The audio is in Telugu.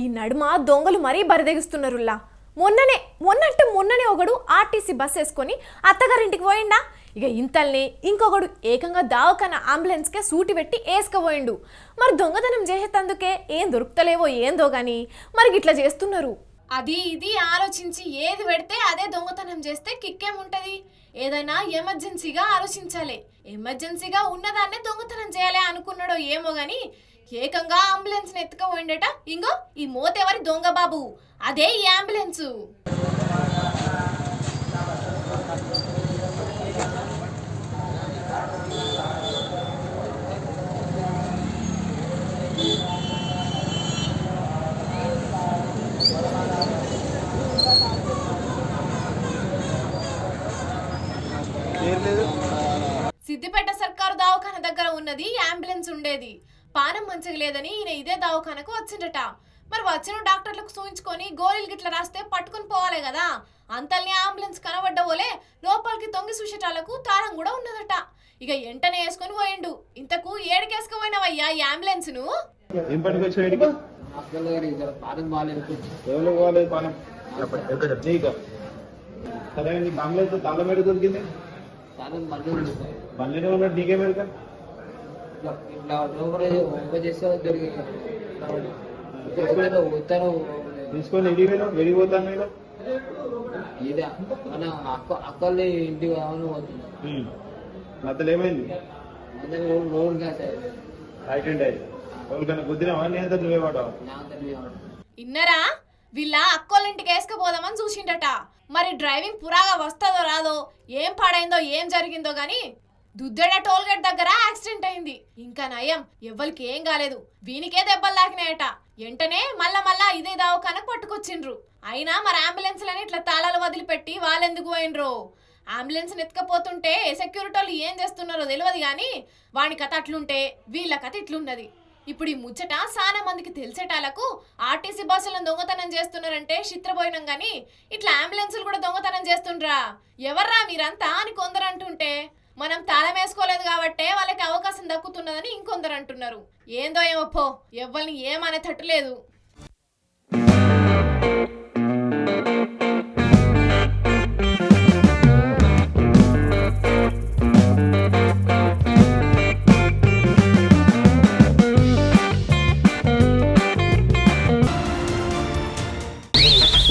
ఈ నడుమ దొంగలు మరీ బరిదెగిస్తున్నారుల్లా. మొన్ననే మొన్నంటే మొన్ననే ఒకడు ఆర్టీసీ బస్ వేసుకొని అత్తగారింటికి పోయిండా. ఇక ఇంతల్ని ఇంకొకడు ఏకంగా దావకన్న అంబులెన్స్కే సూటి పెట్టి వేసుకపోయిండు. మరి దొంగతనం చేసేటందుకే ఏం దొరుకుతలేవో ఏందో కానీ మరి గిట్లా చేస్తున్నారు. అది ఇది ఆలోచించి ఏది పెడితే అదే దొంగతనం చేస్తే కిక్కేముంటది? ఏదైనా ఎమర్జెన్సీగా ఆలోచించాలి. ఎమర్జెన్సీగా ఉన్నదాన్నే దొంగతనం చేయాలి అనుకున్నాడో ఏమో కానీ ఏకంగా అంబులెన్స్ ఎత్తుకపోయిండట ఇంగో ఈ మోతెవరి దొంగ బాబు? అదే ఈ అంబులెన్స్. సిద్దిపేట సర్కారు దవాఖాన దగ్గర ఉన్నది అంబులెన్స్ ఉండేది. పానం మంచిగా లేదని ఈయన ఇదే దవాఖానకు వచ్చిండట. మరి వచ్చిన డాక్టర్లకు చూయించుకొని గోళీలు గిట్ల రాస్తే పట్టుకొని పోవాలి కదా. అంతల్ని అంబులెన్స్ కనబడ్డవోలే లోపలికి తొంగి చూసేటాలకు తాళం కూడా ఉన్నదట. ఇక ఎంటనే వేసుకొని పోయిండు. ఇంతకు ఏడికేసుకుపోయినవయ్యా ఈ అంబులెన్స్ను సరే అంబులెన్స్ తాళం మేడ దొరికింది? నీకేం ఎరుక? ఇట్లా చేస్తే దొరికింది తీసుకొని వెళ్ళిపోతాను నేను? ఇదే మన అక్క కావాలని ఏమైంది? కాదు యాక్సిడెంట్ ఎవరికైనా నువ్వే ఇన్నరా వీళ్ళ అక్కోళ్ళింటికి వేసుకుపోదామని చూసిండట. మరి డ్రైవింగ్ పురాగా వస్తుందో రాదో ఏం పాడైందో ఏం జరిగిందో గాని దుద్దెడ టోల్ గేట్ దగ్గర యాక్సిడెంట్ ఇంకా నయం ఎవ్వరికి ఏం కాలేదు. వీనికే దెబ్బలు తాకినాయట. వెంటనే మళ్ళా మళ్ళా ఇదే దావకానకు పట్టుకొచ్చిండ్రు. అయినా మరి అంబులెన్స్లని ఇట్లా తాళాలు వదిలిపెట్టి వాళ్ళెందుకు పోయినరు అంబులెన్స్ ఎత్తుకపోతుంటే సెక్యూరిటీ వాళ్ళు ఏం చేస్తున్నారో తెలియదు కానీ వాని కథ అట్లుంటే వీళ్ళ కథ ఇట్లున్నది. ఇప్పుడు ఈ ముచ్చట చాలా మందికి తెలిసేటాలకు ఆర్టీసీ బస్సులను దొంగతనం చేస్తున్నారంటే చిత్రపోయినాం కానీ ఇట్లా అంబులెన్సులు కూడా దొంగతనం చేస్తుండ్రా. ఎవర్రా మీరంతా అని కొందరు అంటుంటే మనం తాళం వేసుకోలేదు కాబట్టే వాళ్ళకి దక్కుతున్నదని ఇంకొందరు అంటున్నారు. ఏందో ఏమో పో ఎవ్వరిని ఏమనే తట్టులేదు